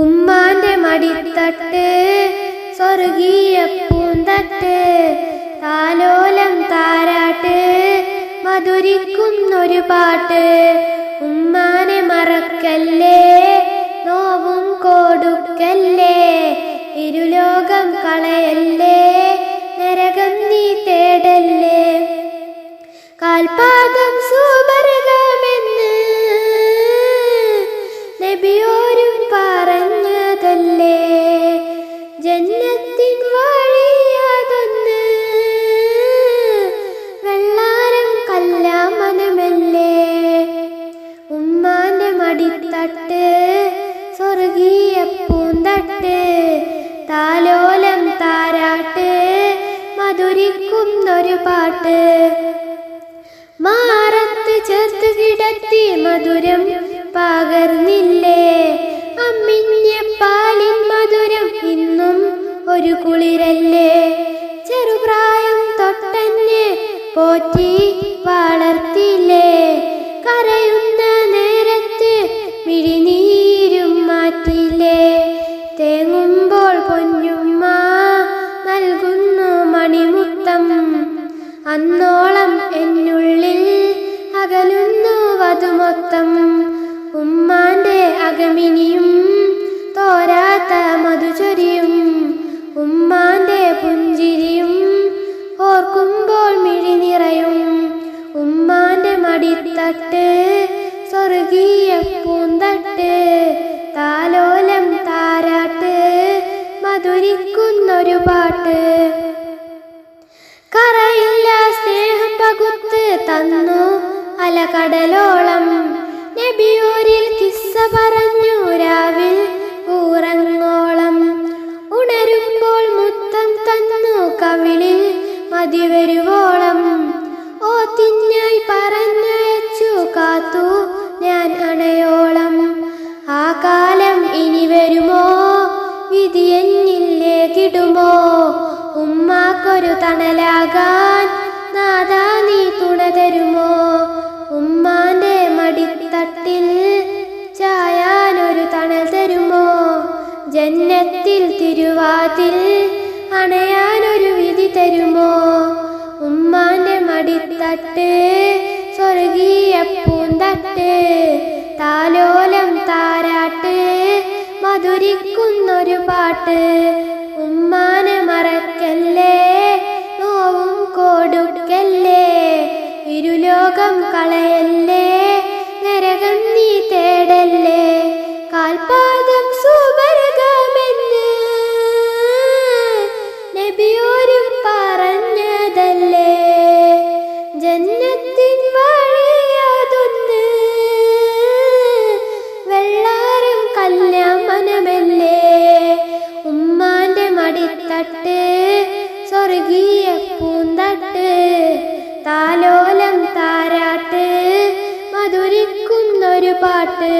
ഉമ്മാന്റെ മടിത്തട്ട് സ്വർഗീയ പൂന്തട്ട് താലോലം താരാട്ട് മധുരിക്കുന്നൊരു പാട്ട്. ഉമ്മാനെ മറക്കല്ലേ നോവും കൊടുക്കല്ലേ ഇരുലോകം കളയല്ലേ നരകം നീ തേടല്ലേ. കാൽപാദം സുബർഗമെന്ന് മധുരിക്കുന്നൊരു പാട്ട്. മാറത്ത് ചേർത്ത് കിടത്തി മധുരം പകർന്നില്ലേ? അമ്മിഞ്ഞ പാലിൻ മധുരം ഇന്നും ഒരു കുളിരല്ലേ? ചെറുപ്രായം തൊട്ടന്നെ പോറ്റി അന്നോളം എന്നുള്ളിൽ അകലുന്നു വധുമൊത്തം. ഉമ്മാന്റെ അകമിനിയും തോരാത്ത മധുചൊരിയും ഉമ്മാന്റെ പുഞ്ചിരിയും ഓർക്കുമ്പോൾ മിഴി നിറയും. ഉമ്മാന്റെ മടിത്തട്ട് സ്വർഗീയ പൂന്തട്ട് താലോലം തന്നു അലകടലോളം. നബിയൂരിൽ കിസ്സ പറഞ്ഞു രാവിൽ ഊറങ്ങോളം. ഉണരുമ്പോൾ മുത്തം തന്നു കവിളിൽ മതിവരുവോളം. ഓ തിന്നായി പറഞ്ഞയച്ചു കാത്തു ഞാൻ അണയോളം. ആ കാലം ഇനി വരുമോ? വിധിയെന്നില്ലേ കിടുമോ ഉമ്മാക്കൊരു തണലാകാൻ നാദാ നീ തുണ തരുമോ ഉമ്മാന്റെ മടിത്തട്ടിൽ ചായാനൊരു തണൽ തരുമോ? ജന്നത്തിൽ തിരുവാതിൽ അണയാനൊരു വിധി തരുമോ? ഉമ്മാന്റെ മടിത്തട്ട് സ്വർഗീയ പൂന്തട്ട് താലോലം താരാട്ട് മധുരിക്കുന്നൊരു പാട്ട് ഉമ്മാനെ മറക്കല്ലേ? കൊടുക്കല്ലേ? ഇരുലോകം കളയല്ലേ? നരകം നീ തേടല്ലേ? കാൽപാദം സുവർഗമെന്ന് നബിയോരും പറഞ്ഞതല്ലേ? ജന്നത്തിൻ വഴിയാതൊന്ന് വെള്ളാരം കല്യാമനമല്ലേ? ഉമ്മാന്റെ മടിത്തട്ട് സ്വർഗീയ പൂന്തട്ട് താലോലം താരാട്ട് മധുരിക്കുന്നൊരു പാട്ട്.